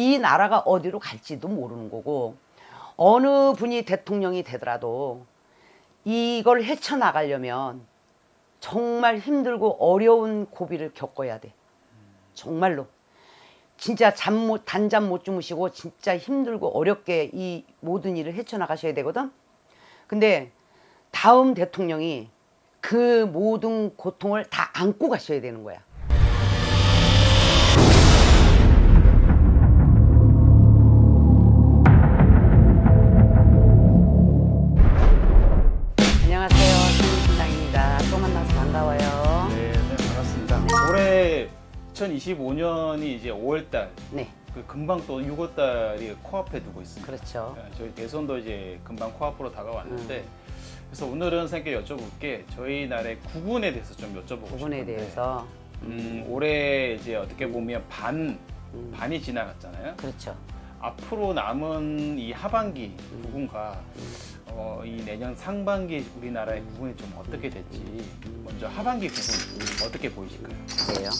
이 나라가 어디로 갈지도 모르는 거고 어느 분이 대통령이 되더라도 이걸 헤쳐나가려면 정말 힘들고 어려운 고비를 겪어야 돼. 정말로. 진짜 잠 못, 단잠 못 주무시고 진짜 힘들고 어렵게 이 모든 일을 헤쳐나가셔야 되거든. 근데 다음 대통령이 그 모든 고통을 다 안고 가셔야 되는 거야. 2025년이 이제 5월달, 네, 그 금방 또 6월달이 코앞에 두고 있습니다. 그렇죠. 네, 저희 대선도 이제 금방 코앞으로 다가왔는데, 그래서 오늘은 선생님께 여쭤볼 게 저희 나라의 구군에 대해서 좀 여쭤보고 싶은데, 대해서 음, 올해 이제 어떻게 보면 반 음, 반이 지나갔잖아요. 그렇죠. 앞으로 남은 이 하반기 음. 구군과 어, 이 내년 상반기 우리나라의 구군이 좀 어떻게 될지 먼저 하반기 구군 어떻게 보이실까요? 그래요.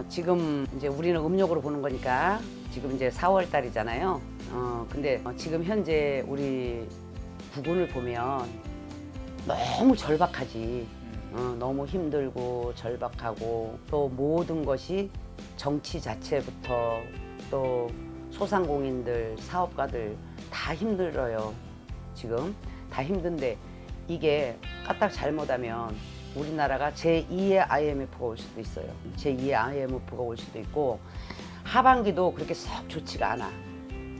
어, 지금 이제 우리는 음력으로 보는 거니까 지금 이제 4월 달이잖아요. 어, 근데 어, 지금 현재 우리 구군을 보면 너무 절박하지. 어, 너무 힘들고 절박하고 또 모든 것이 정치 자체부터 또 소상공인들, 사업가들 다 힘들어요. 지금 다 힘든데 이게 까딱 잘못하면 우리나라가 제2의 IMF가 올 수도 있어요. 제2의 IMF가 올 수도 있고 하반기도 그렇게 썩 좋지가 않아.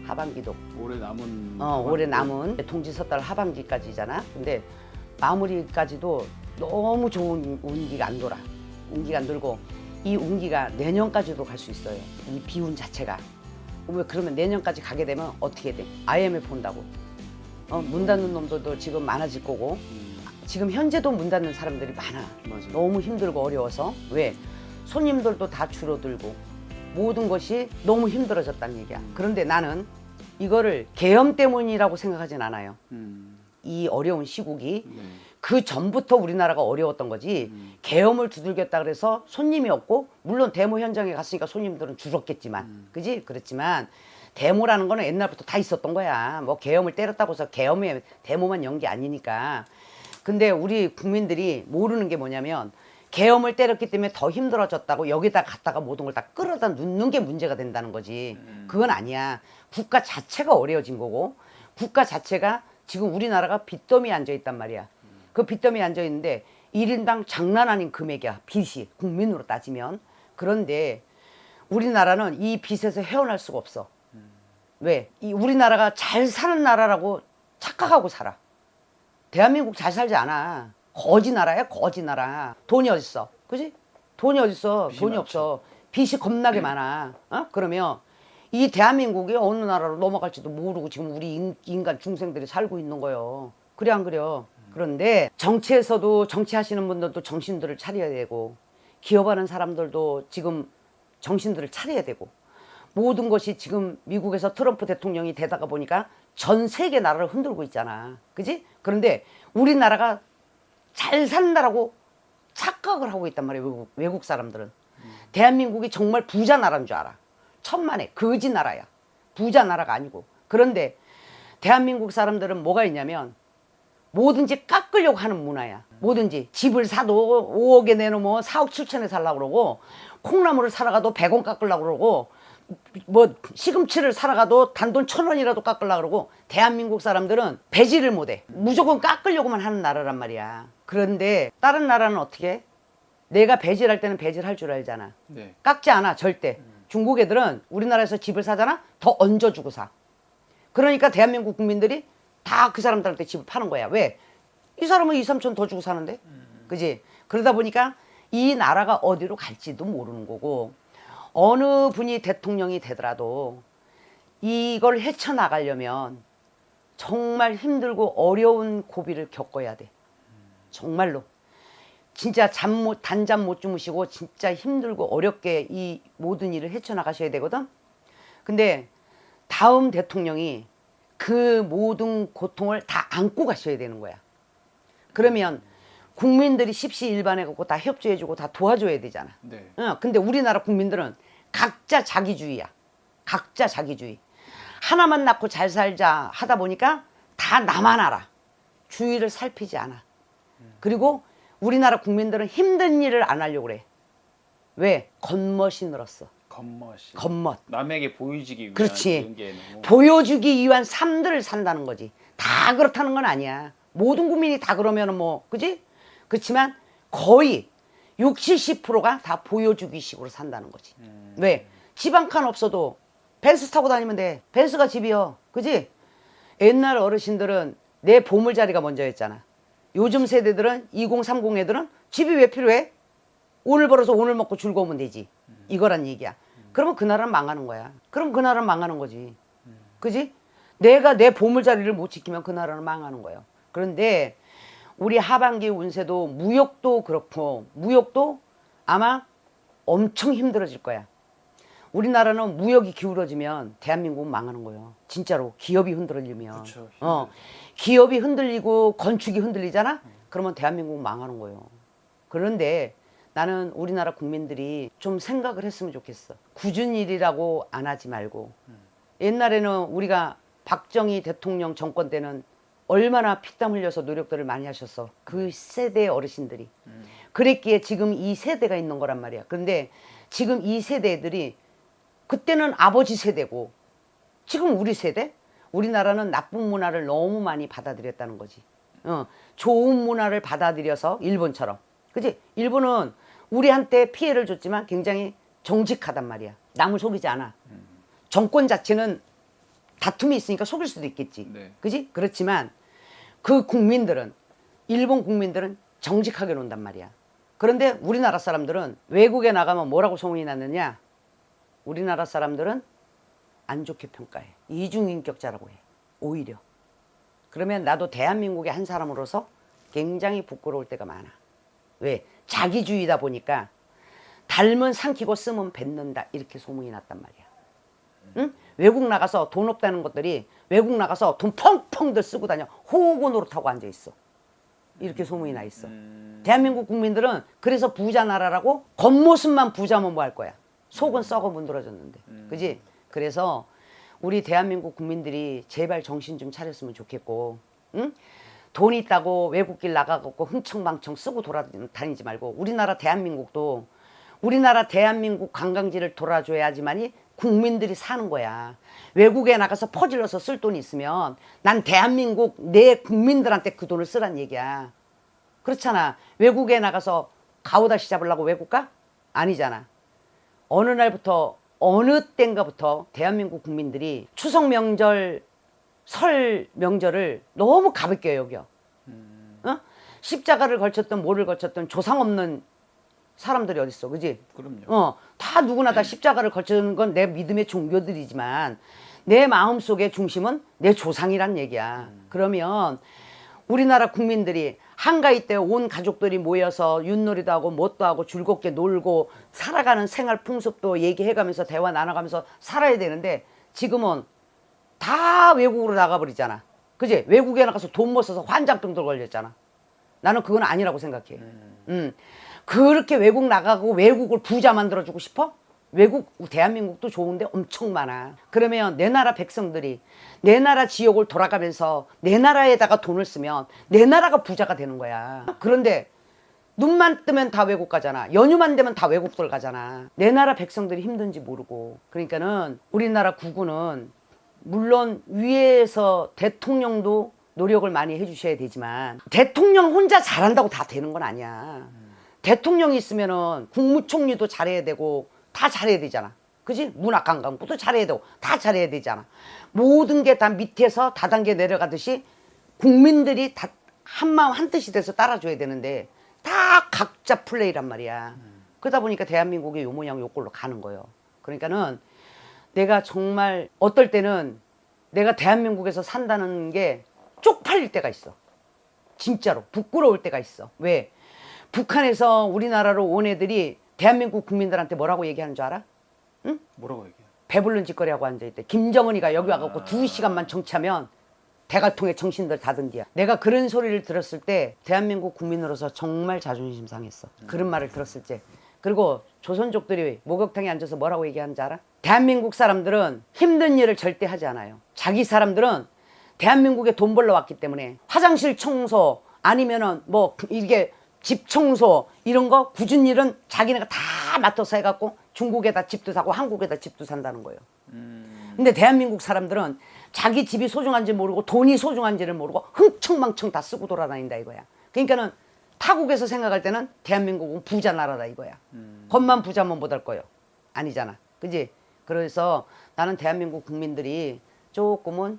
하반기도 올해 남은 어, 올해 남은 동지섣달 하반기까지잖아. 근데 마무리까지도 너무 좋은 운기가 안 돌아. 운기가 안 돌고 이 운기가 내년까지도 갈 수 있어요. 이 비운 자체가. 왜 그러면 내년까지 가게 되면 어떻게 돼? IMF 온다고. 어, 문 닫는 놈들도 지금 많아질 거고 지금 현재도 문 닫는 사람들이 많아. 맞아요. 너무 힘들고 어려워서 왜 손님들도 다 줄어들고 모든 것이 너무 힘들어졌다는 얘기야. 그런데 나는 이거를 계엄 때문이라고 생각하진 않아요. 음, 이 어려운 시국이 네. 그 전부터 우리나라가 어려웠던 거지. 음. 계엄을 두들겼다 그래서 손님이 없고 물론 데모 현장에 갔으니까 손님들은 줄었겠지만, 음. 그지? 그렇지만 데모라는 거는 옛날부터 다 있었던 거야. 뭐 계엄을 때렸다고 해서 계엄에 데모만 연게 아니니까. 근데 우리 국민들이 모르는 게 뭐냐면 계엄을 때렸기 때문에 더 힘들어졌다고 여기다 갖다가 모든 걸 다 끌어다 놓는 게 문제가 된다는 거지. 그건 아니야. 국가 자체가 어려워진 거고 국가 자체가 지금 우리나라가 빚더미에 앉아 있단 말이야. 그 빚더미에 앉아 있는데 일인당 장난 아닌 금액이야. 빚이 국민으로 따지면. 그런데 우리나라는 이 빚에서 헤어날 수가 없어. 왜? 이 우리나라가 잘 사는 나라라고 착각하고 살아. 대한민국 잘 살지 않아. 거지 나라야, 거지 나라. 돈이 어딨어? 그지? 돈이 어딨어? 돈이 많죠. 없어. 빚이 겁나게 많아. 어? 그러면 이 대한민국이 어느 나라로 넘어갈지도 모르고 지금 우리 인- 인간 중생들이 살고 있는 거예요. 그래 안 그래요? 그런데 정치에서도 정치하시는 분들도 정신들을 차려야 되고 기업하는 사람들도 지금 정신들을 차려야 되고 모든 것이 지금 미국에서 트럼프 대통령이 되다가 보니까 전 세계 나라를 흔들고 있잖아. 그지? 그런데 우리나라가 잘 산다라고 착각을 하고 있단 말이에요. 외국, 외국 사람들은. 대한민국이 정말 부자 나라인 줄 알아. 천만에 거지 나라야. 부자 나라가 아니고. 그런데 대한민국 사람들은 뭐가 있냐면 뭐든지 깎으려고 하는 문화야. 뭐든지 집을 사도 5억에 내놓으면 4억 7천에 살라고 그러고 콩나물을 사러 가도 100원 깎으려고 그러고 뭐 시금치를 사러 가도 단돈 천 원이라도 깎으려고 그러고 대한민국 사람들은 배지를 못해. 무조건 깎으려고만 하는 나라란 말이야. 그런데 다른 나라는 어떻게 해? 내가 배질할 때는 배질할 줄 알잖아. 네. 깎지 않아 절대. 중국 애들은 우리나라에서 집을 사잖아 더 얹어주고 사. 그러니까 대한민국 국민들이 다 그 사람들한테 집을 파는 거야. 왜? 이 사람은 2, 3천 더 주고 사는데? 그지? 그러다 보니까 이 나라가 어디로 갈지도 모르는 거고, 어느 분이 대통령이 되더라도 이걸 헤쳐나가려면 정말 힘들고 어려운 고비를 겪어야 돼. 정말로. 진짜 잠 못, 단잠 못 주무시고 진짜 힘들고 어렵게 이 모든 일을 헤쳐나가셔야 되거든? 근데 다음 대통령이 그 모든 고통을 다 안고 가셔야 되는 거야. 그러면 국민들이 십시일반해갖고 다 협조해주고 다 도와줘야 되잖아. 네. 어, 근데 우리나라 국민들은 각자 자기주의야. 각자 자기주의. 하나만 낳고 잘 살자 하다 보니까 다 나만 알아. 주위를 살피지 않아. 그리고 우리나라 국민들은 힘든 일을 안 하려고 그래. 왜? 겉멋이 늘었어. 겉멋이. 겉멋. 남에게 보여지기 위한 그렇지. 그런 게 너무 보여주기 위한 삶들을 산다는 거지. 다 그렇다는 건 아니야. 모든 국민이 다 그러면은 뭐, 그지? 그렇지만 거의 60, 70%가 다 보여주기식으로 산다는 거지. 왜? 집 한 칸 없어도 벤츠 타고 다니면 돼. 벤츠가 집이요. 그지? 옛날 어르신들은 내 보물자리가 먼저였잖아. 요즘 세대들은 2030 애들은 집이 왜 필요해? 오늘 벌어서 오늘 먹고 즐거우면 되지. 이거란 얘기야. 그러면 그 나라는 망하는 거야. 그럼 그 나라는 망하는 거지. 그지? 내가 내 보물자리를 못 지키면 그 나라는 망하는 거예요. 그런데 우리 하반기 운세도 무역도 그렇고 무역도 아마 엄청 힘들어질 거야. 우리나라는 무역이 기울어지면 대한민국은 망하는 거예요. 진짜로 기업이 흔들리면. 그쵸, 어, 기업이 흔들리고 건축이 흔들리잖아. 그러면 대한민국은 망하는 거예요. 그런데 나는 우리나라 국민들이 좀 생각을 했으면 좋겠어. 굳은 일이라고 안 하지 말고. 옛날에는 우리가 박정희 대통령 정권 때는 얼마나 피땀 흘려서 노력들을 많이 하셨어. 그 세대의 어르신들이. 그랬기에 지금 이 세대가 있는 거란 말이야. 그런데 지금 이 세대들이 그때는 아버지 세대고 지금 우리 세대? 우리나라는 나쁜 문화를 너무 많이 받아들였다는 거지. 어, 좋은 문화를 받아들여서 일본처럼. 그지? 일본은 우리한테 피해를 줬지만 굉장히 정직하단 말이야. 남을 속이지 않아. 정권 자체는 다툼이 있으니까 속일 수도 있겠지. 네. 그지? 그렇지만 그 국민들은 일본 국민들은 정직하게 논단 말이야. 그런데 우리나라 사람들은 외국에 나가면 뭐라고 소문이 났느냐? 우리나라 사람들은 안 좋게 평가해. 이중인격자라고 해. 오히려. 그러면 나도 대한민국의 한 사람으로서 굉장히 부끄러울 때가 많아. 왜? 자기주의다 보니까 닮은 삼키고 쓰면 뱉는다. 이렇게 소문이 났단 말이야. 응? 외국 나가서 돈 없다는 것들이 외국 나가서 돈 펑펑들 쓰고 다녀. 호구 노릇하고 앉아 있어. 이렇게 소문이 나 있어. 대한민국 국민들은 그래서 부자 나라라고 겉모습만 부자면 뭐 할 거야. 속은 썩어 문드러졌는데. 그지? 그래서 우리 대한민국 국민들이 제발 정신 좀 차렸으면 좋겠고, 응? 돈 있다고 외국길 나가고 흥청망청 쓰고 돌아다니지 말고 우리나라 대한민국도 우리나라 대한민국 관광지를 돌아줘야지만이 국민들이 사는 거야. 외국에 나가서 퍼질러서 쓸 돈이 있으면 난 대한민국 내 국민들한테 그 돈을 쓰란 얘기야. 그렇잖아. 외국에 나가서 가오다시 잡으려고 외국 가? 아니잖아. 어느 날부터 어느 땐가부터 대한민국 국민들이 추석 명절 설 명절을 너무 가볍게 여겨. 어? 십자가를 걸쳤던 뭐를 걸쳤던 조상 없는 사람들이 어딨어, 그지? 그럼요. 어, 다 누구나 다 십자가를 걸치는 건 내 믿음의 종교들이지만 내 마음 속의 중심은 내 조상이란 얘기야. 그러면 우리나라 국민들이 한가위 때 온 가족들이 모여서 윷놀이도 하고 뭣도 하고 즐겁게 놀고 살아가는 생활 풍습도 얘기해가면서 대화 나눠가면서 살아야 되는데 지금은 다 외국으로 나가버리잖아. 그지? 외국에 나가서 돈 못 써서 환장병도 걸렸잖아. 나는 그건 아니라고 생각해. 음. 그렇게 외국 나가고 외국을 부자 만들어주고 싶어? 외국, 대한민국도 좋은데 엄청 많아. 그러면 내 나라 백성들이 내 나라 지역을 돌아가면서 내 나라에다가 돈을 쓰면 내 나라가 부자가 되는 거야. 그런데 눈만 뜨면 다 외국 가잖아. 연휴만 되면 다 외국들 가잖아. 내 나라 백성들이 힘든지 모르고. 그러니까는 우리나라 국군은 물론 위에서 대통령도 노력을 많이 해주셔야 되지만 대통령 혼자 잘한다고 다 되는 건 아니야. 대통령이 있으면은 국무총리도 잘해야 되고 다 잘해야 되잖아. 그지? 문화관광부도 잘해야 되고 다 잘해야 되잖아. 모든 게 다 밑에서 다단계 내려가듯이 국민들이 다 한마음 한뜻이 돼서 따라줘야 되는데 다 각자 플레이란 말이야. 그러다 보니까 대한민국이 요 모양 요 꼴로 가는 거예요. 그러니까는 내가 정말 어떨 때는 내가 대한민국에서 산다는 게 쪽팔릴 때가 있어. 진짜로 부끄러울 때가 있어. 왜? 북한에서 우리나라로 온 애들이 대한민국 국민들한테 뭐라고 얘기하는 줄 알아? 뭐라고 얘기해요? 배불른 짓거리 하고 앉아있대. 김정은이가 여기 와갖고 두 시간만 정치하면 대갈통에 정신들 다든디야. 내가 그런 소리를 들었을 때 대한민국 국민으로서 정말 자존심 상했어. 그런 말을 들었을 때. 그리고 조선족들이 목욕탕에 앉아서 뭐라고 얘기하는지 알아? 대한민국 사람들은 힘든 일을 절대 하지 않아요. 자기 사람들은 대한민국에 돈 벌러 왔기 때문에 화장실 청소 아니면은 뭐 이게 집 청소 이런 거 굳은 일은 자기네가 다 맡아서 해갖고 중국에다 집도 사고 한국에다 집도 산다는 거예요. 근데 대한민국 사람들은 자기 집이 소중한지 모르고 돈이 소중한지를 모르고 흥청망청 다 쓰고 돌아다닌다 이거야. 그러니까는 타국에서 생각할 때는 대한민국은 부자 나라다 이거야. 겉만 부자면 못할 거요. 아니잖아. 그지? 그래서 나는 대한민국 국민들이 조금은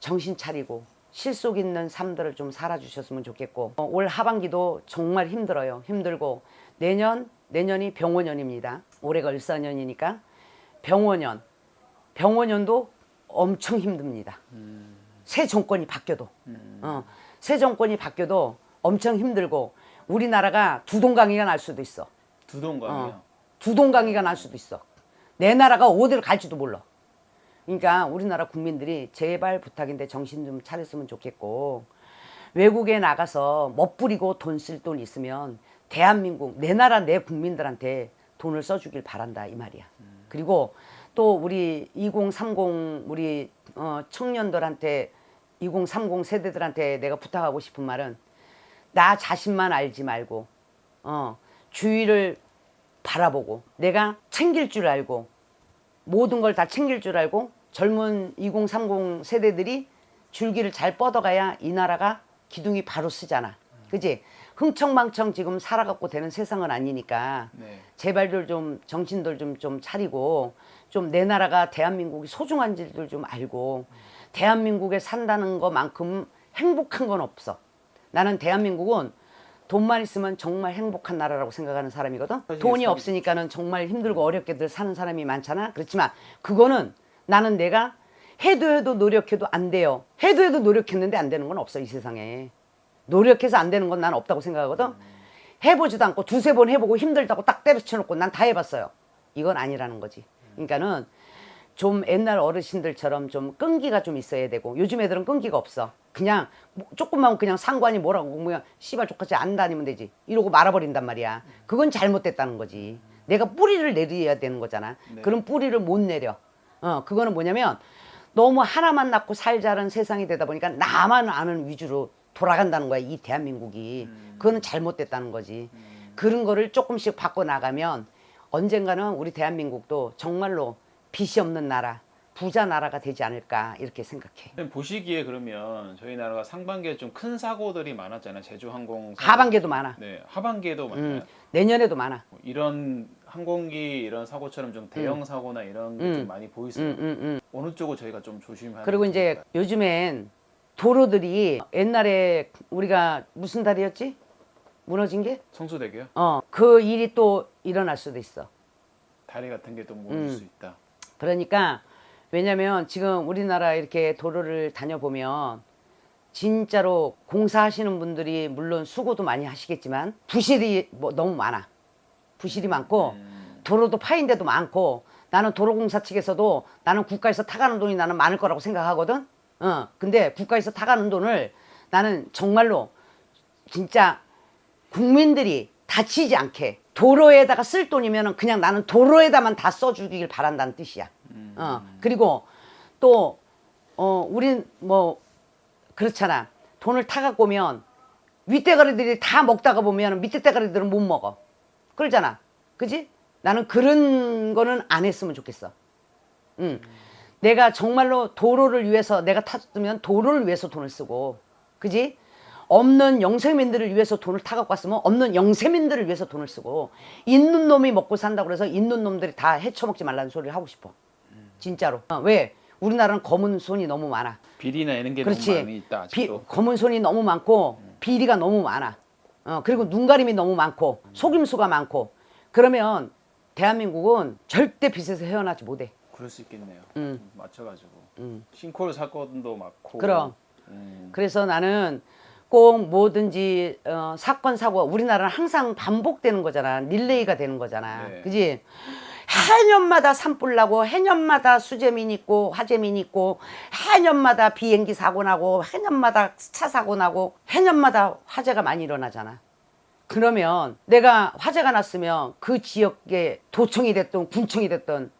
정신 차리고 실속 있는 삶들을 좀 살아주셨으면 좋겠고 어, 올 하반기도 정말 힘들어요. 힘들고 내년 내년이 병원년입니다. 올해가 을사년이니까 병원년 병원년도 엄청 힘듭니다. 새 정권이 바뀌어도 어, 새 정권이 바뀌어도 엄청 힘들고 우리나라가 두동강이가 날 수도 있어. 두동강이요. 어. 두동강이가 날 수도 있어. 내 나라가 어디를 갈지도 몰라. 그러니까 우리나라 국민들이 제발 부탁인데 정신 좀 차렸으면 좋겠고 외국에 나가서 멋부리고 돈 쓸 돈 있으면 대한민국 내 나라 내 국민들한테 돈을 써주길 바란다 이 말이야. 그리고 또 우리 2030 우리 어, 청년들한테 2030 세대들한테 내가 부탁하고 싶은 말은 나 자신만 알지 말고 어, 주위를 바라보고 내가 챙길 줄 알고 모든 걸 다 챙길 줄 알고 젊은 2030 세대들이 줄기를 잘 뻗어가야 이 나라가 기둥이 바로 쓰잖아. 그지? 흥청망청 지금 살아갖고 되는 세상은 아니니까 네. 제발들 좀 정신들 좀 좀 차리고 좀 내 나라가 대한민국이 소중한지를 좀 알고 대한민국에 산다는 것만큼 행복한 건 없어. 나는 대한민국은 돈만 있으면 정말 행복한 나라라고 생각하는 사람이거든. 돈이 참- 없으니까는 정말 힘들고 어렵게들 사는 사람이 많잖아. 그렇지만 그거는 나는 내가 해도 해도 노력해도 안 돼요. 해도 해도 노력했는데 안 되는 건 없어 이 세상에. 노력해서 안 되는 건 난 없다고 생각하거든. 해보지도 않고 두세 번 해보고 힘들다고 딱 때려쳐놓고 난 다 해봤어요. 이건 아니라는 거지. 그러니까는 좀 옛날 어르신들처럼 좀 끈기가 좀 있어야 되고 요즘 애들은 끈기가 없어. 그냥 뭐 조금만 그냥 상관이 뭐라고 그냥 씨발 족같이 안 다니면 되지. 이러고 말아버린단 말이야. 그건 잘못됐다는 거지. 내가 뿌리를 내려야 되는 거잖아. 네. 그런 뿌리를 못 내려. 어, 그거는 뭐냐면 너무 하나만 낳고 살자는 세상이 되다 보니까 나만 아는 위주로 돌아간다는 거야. 이 대한민국이. 그거는 잘못됐다는 거지. 그런 거를 조금씩 바꿔 나가면 언젠가는 우리 대한민국도 정말로 빚이 없는 나라, 부자 나라가 되지 않을까 이렇게 생각해. 선생님 보시기에 그러면 저희 나라가 상반기에 좀 큰 사고들이 많았잖아요. 제주항공 사고. 하반기에도 많아. 네, 하반기에도 많아요. 음, 내년에도 많아. 뭐 이런 항공기 이런 사고처럼 좀 대형 사고나 이런 게좀 음. 많이 보이세요. 음, 음, 음. 어느 쪽을 저희가 좀 조심하는 그리고 게 이제 좋을까요? 요즘엔 도로들이 옛날에 우리가 무슨 달이었지? 무너진 게? 성수대교요? 어, 그 일이 또 일어날 수도 있어. 다리 같은 게 또 무너질 음. 수 있다. 그러니까 왜냐면 지금 우리나라 이렇게 도로를 다녀보면 진짜로 공사하시는 분들이 물론 수고도 많이 하시겠지만 부실이 뭐 너무 많아. 부실이 많고 음. 도로도 파인 데도 많고 나는 도로공사 측에서도 나는 국가에서 타가는 돈이 나는 많을 거라고 생각하거든. 어. 근데 국가에서 타가는 돈을 나는 정말로 진짜 국민들이 다치지 않게 도로에다가 쓸 돈이면은 그냥 나는 도로에다만 다 써주길 바란다는 뜻이야. 어 그리고 또 어 우린 뭐 그렇잖아. 돈을 타갖고 오면 윗대가리들이 다 먹다가 보면 밑에 대가리들은 못 먹어. 그러잖아. 그지? 나는 그런 거는 안 했으면 좋겠어. 응. 내가 정말로 도로를 위해서 내가 탔으면 도로를 위해서 돈을 쓰고, 그지? 없는 영세민들을 위해서 돈을 타갖고 왔으면 없는 영세민들을 위해서 돈을 쓰고, 있는 놈이 먹고 산다고 그래서 있는 놈들이 다 헤쳐먹지 말라는 소리를 하고 싶어. 진짜로. 어, 왜? 우리나라는 검은 손이 너무 많아. 비리나 이런 게 그렇지. 너무 많이 있다. 비, 아직도. 검은 손이 너무 많고 비리가 너무 많아. 어, 그리고 눈가림이 너무 많고 속임수가 많고 그러면 대한민국은 절대 빚에서 헤어나지 못해. 그럴 수 있겠네요. 음. 좀 맞춰가지고 음. 싱크홀 사건도 많고. 그럼. 음. 그래서 나는 꼭 뭐든지 어, 사건 사고 우리나라는 항상 반복되는 거잖아. 릴레이가 되는 거잖아. 네. 그지? 해년마다 산불 나고 해년마다 수재민 있고 화재민 있고 해년마다 비행기 사고 나고 해년마다 차 사고 나고 해년마다 화재가 많이 일어나잖아. 그러면 내가 화재가 났으면 그 지역에 도청이 됐든 군청이 됐든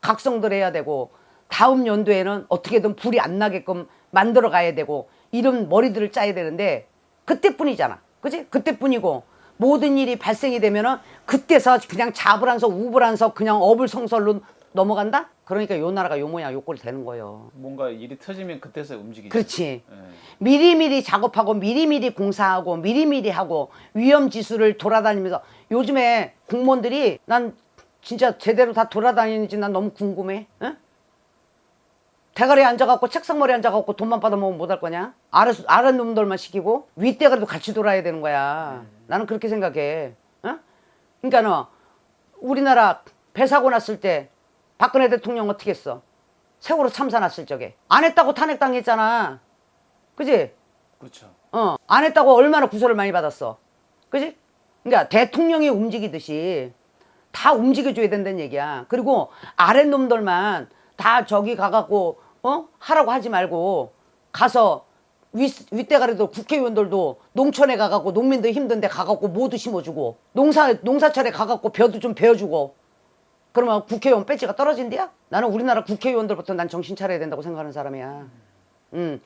각성들 해야 되고 다음 연도에는 어떻게든 불이 안 나게끔 만들어 가야 되고 이런 머리들을 짜야 되는데 그때뿐이잖아. 그지? 그때뿐이고 모든 일이 발생이 되면은 그때서 그냥 자불안서 우불안서 그냥 어불성설로 넘어간다? 그러니까 요 나라가 요 모양 요 꼴이 되는 거예요. 뭔가 일이 터지면 그때서 움직이죠. 그렇지. 예. 미리미리 작업하고 미리미리 공사하고 미리미리 하고 위험 지수를 돌아다니면서 요즘에 공무원들이 난 진짜 제대로 다 돌아다니는지 난 너무 궁금해. 응? 대가리에 앉아갖고 책상머리에 앉아갖고 돈만 받아먹으면 못 할 거냐? 아래 아래 놈들만 시키고 윗대가리도 같이 돌아야 되는 거야. 나는 그렇게 생각해. 응? 그러니까 너 우리나라 배 사고 났을 때 박근혜 대통령 어떻게 했어? 세월호 참사 났을 적에 안 했다고 탄핵당했잖아. 그지? 그렇죠. 어, 안 했다고 얼마나 구설을 많이 받았어. 그지? 그러니까 대통령이 움직이듯이 다 움직여줘야 된다는 얘기야. 그리고 아랫 놈들만 다 저기 가갖고, 어? 하라고 하지 말고, 가서 윗, 윗대가리도 국회의원들도 농촌에 가갖고 농민들 힘든데 가갖고 모두 심어주고, 농사, 농사철에 가갖고 벼도 좀 베어주고, 그러면 국회의원 배지가 떨어진대야? 나는 우리나라 국회의원들부터 난 정신 차려야 된다고 생각하는 사람이야. 음,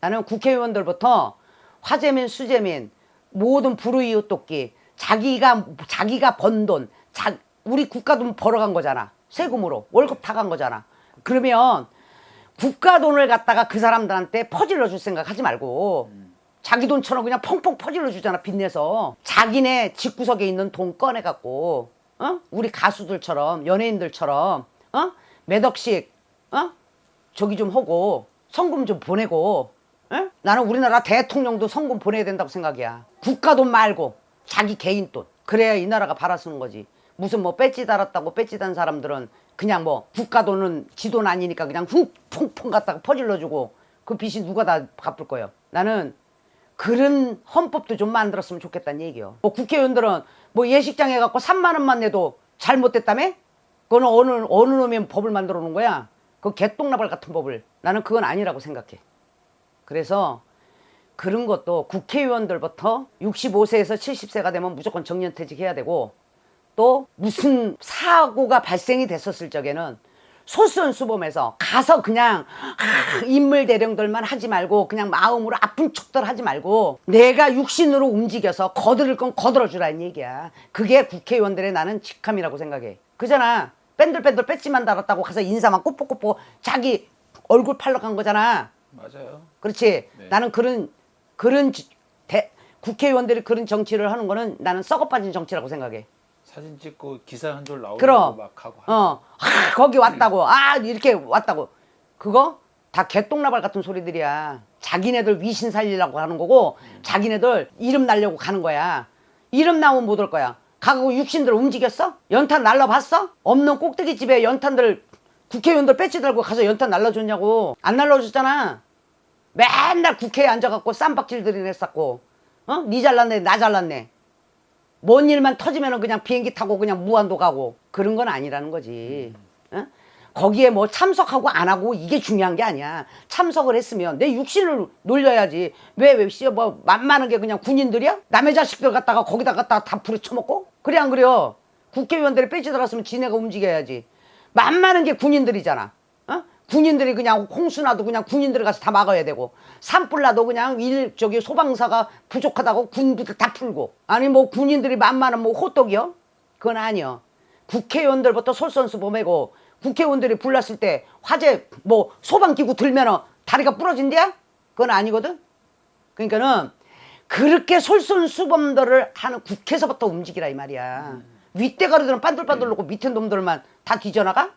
나는 국회의원들부터 화재민, 수재민, 모든 불우이웃 돕기, 자기가, 자기가 번 돈, 자, 우리 국가 돈 벌어간 거잖아. 세금으로. 월급 다간 거잖아. 그러면 국가 돈을 갖다가 그 사람들한테 퍼질러 줄 생각 하지 말고, 자기 돈처럼 그냥 펑펑 퍼질러 주잖아, 빚내서. 자기네 집구석에 있는 돈 꺼내 갖고, 어? 우리 가수들처럼, 연예인들처럼, 어? 몇 억씩, 어? 저기 좀 하고 성금 좀 보내고 에? 나는 우리나라 대통령도 성금 보내야 된다고 생각이야 국가 돈 말고 자기 개인 돈 그래야 이 나라가 바라쓰는 거지 무슨 뭐 배지 달았다고 배지 단 사람들은 그냥 뭐 국가 돈은 지돈 아니니까 그냥 훅 퐁퐁 갖다가 퍼질러 주고 그 빚이 누가 다 갚을 거예요 나는 그런 헌법도 좀 만들었으면 좋겠다는 얘기요. 뭐 국회의원들은 뭐 예식장 해갖고 3만 원만 내도 잘못됐다며? 그거는 어느 어느 놈이 법을 만들어 놓은 거야? 그 개똥나발 같은 법을 나는 그건 아니라고 생각해. 그래서 그런 것도 국회의원들부터 65세에서 70세가 되면 무조건 정년퇴직해야 되고 또 무슨 사고가 발생이 됐었을 적에는 솔선수범해서 가서 그냥 아, 인물 대령들만 하지 말고 그냥 마음으로 아픈 척들 하지 말고 내가 육신으로 움직여서 거들을 건 거들어 주라는 얘기야. 그게 국회의원들의 나는 직함이라고 생각해. 그잖아. 뺀들뺀들 배지만 달았다고 가서 인사만 꼬뽀꼬뽀 자기 얼굴 팔러 간 거잖아. 맞아요. 그렇지. 네. 나는 그런 그런 지- 대, 국회의원들이 그런 정치를 하는 거는 나는 썩어 빠진 정치라고 생각해. 사진 찍고 기사 한 줄 나오고 그럼. 막 하고. 어, 하, 거기 왔다고. 아, 이렇게 왔다고. 그거 다 개똥나발 같은 소리들이야. 자기네들 위신 살리려고 하는 거고, 자기네들 이름 날려고 가는 거야. 이름 나오면 못 올 거야. 가고 육신들 움직였어? 연탄 날라봤어? 없는 꼭대기 집에 연탄들 국회의원들 배지 달고 가서 연탄 날라줬냐고. 안 날라줬잖아. 맨날 국회에 앉아갖고 쌈박질들이 냈었고, 어? 니 잘났네, 나 잘났네. 뭔 일만 터지면은 그냥 비행기 타고 그냥 무한도 가고 그런 건 아니라는 거지. 어? 거기에 뭐 참석하고 안 하고 이게 중요한 게 아니야. 참석을 했으면 내 육신을 놀려야지. 왜, 왜, 씨, 뭐, 만만한 게 그냥 군인들이야? 남의 자식들 갖다가 거기다 갖다가 다 부르쳐먹고? 그래, 안 그래요? 국회의원들이 빼지 들었으면 지네가 움직여야지. 만만한 게 군인들이잖아. 어? 군인들이 그냥 홍수나도 그냥 군인들이 가서 다 막아야 되고 산불 나도 그냥 일 저기 소방사가 부족하다고 군부들 다 풀고 아니 뭐 군인들이 만만한 뭐 호떡이요? 그건 아니요. 국회의원들부터 솔선수범하고 국회의원들이 불났을 때 화재 뭐 소방기구 들면은 다리가 부러진대야? 그건 아니거든. 그러니까는 그렇게 솔선수범들을 하는 국회에서부터 움직이라 이 말이야. 윗대가리들은 반들반들 놓고 밑에 놈들만 다 뒤져나가?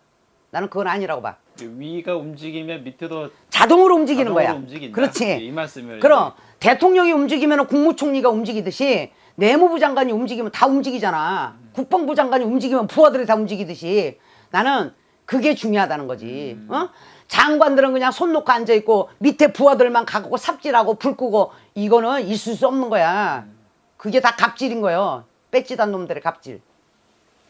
나는 그건 아니라고 봐. 위가 움직이면 밑에도 자동으로 움직이는 자동으로 거야. 움직인다. 그렇지. 예, 이 말씀을 그럼 대통령이 움직이면 국무총리가 움직이듯이 내무부 장관이 움직이면 다 움직이잖아. 국방부 장관이 움직이면 부하들이 다 움직이듯이 나는 그게 중요하다는 거지. 어? 장관들은 그냥 손 놓고 앉아 있고 밑에 부하들만 가고 삽질하고 불 끄고 이거는 있을 수 없는 거야. 그게 다 갑질인 거예요. 뺏지단 놈들의 갑질.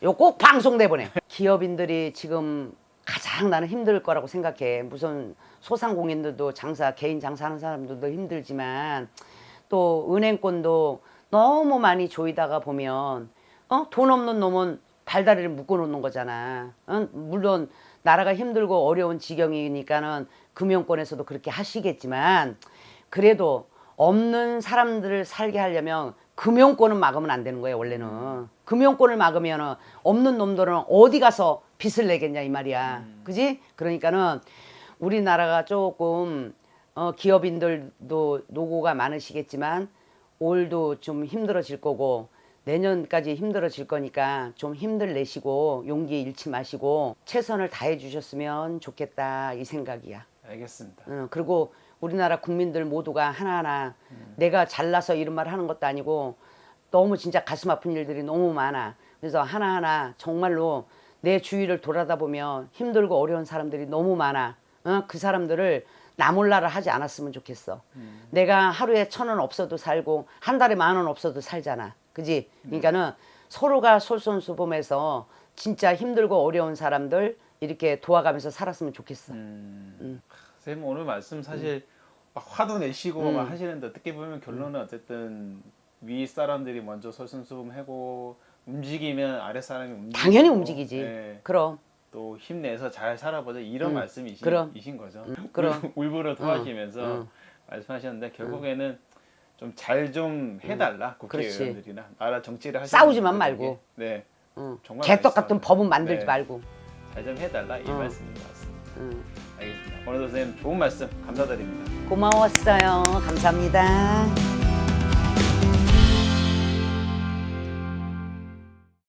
요 꼭 방송 내보내. 기업인들이 지금 가장 나는 힘들 거라고 생각해. 무슨 소상공인들도 장사, 개인 장사하는 사람들도 힘들지만 또 은행권도 너무 많이 조이다가 보면 어? 돈 없는 놈은 발다리를 묶어 놓는 거잖아. 어? 물론 나라가 힘들고 어려운 지경이니까는 금융권에서도 그렇게 하시겠지만 그래도 없는 사람들을 살게 하려면 금융권은 막으면 안 되는 거예요, 원래는. 금융권을 막으면은 없는 놈들은 어디 가서 빚을 내겠냐 이 말이야. 그지? 그러니까는 우리나라가 조금 어, 기업인들도 노고가 많으시겠지만 올도 좀 힘들어질 거고 내년까지 힘들어질 거니까 좀 힘들 내시고 용기 잃지 마시고 최선을 다해 주셨으면 좋겠다 이 생각이야. 알겠습니다. 어, 그리고 우리나라 국민들 모두가 하나하나 내가 잘나서 이런 말 하는 것도 아니고 너무 진짜 가슴 아픈 일들이 너무 많아. 그래서 하나하나 정말로 내 주위를 돌아다 보면 힘들고 어려운 사람들이 너무 많아. 어? 그 사람들을 나 몰라라 하지 않았으면 좋겠어. 내가 하루에 천 원 없어도 살고 한 달에 만 원 없어도 살잖아. 그지? 그러니까는 서로가 솔선수범해서 진짜 힘들고 어려운 사람들 이렇게 도와가면서 살았으면 좋겠어. 음. 선생님 오늘 말씀 사실 막 화도 내시고 음. 막 하시는데 어떻게 보면 결론은 어쨌든 위 사람들이 먼저 설순수범하고 움직이면 아래 사람이 움직이고 당연히 움직이지. 네, 그럼. 또 힘내서 잘 살아보자 이런 음, 말씀이신 그럼. 이신 거죠. 그럼. 울부러 도와주면서 응. 말씀하셨는데 결국에는 좀 잘 좀 해달라 그렇지. 국회의원들이나 나라 정치를 하시는 싸우지만 분들에게. 말고. 네, 응. 정말 개떡 같은. 법은 만들지 네. 말고. 잘 좀 해달라 이 어. 말씀인 것 같습니다. 응. 알겠습니다. 오늘도 선생님 좋은 말씀 감사드립니다. 고마웠어요. 감사합니다.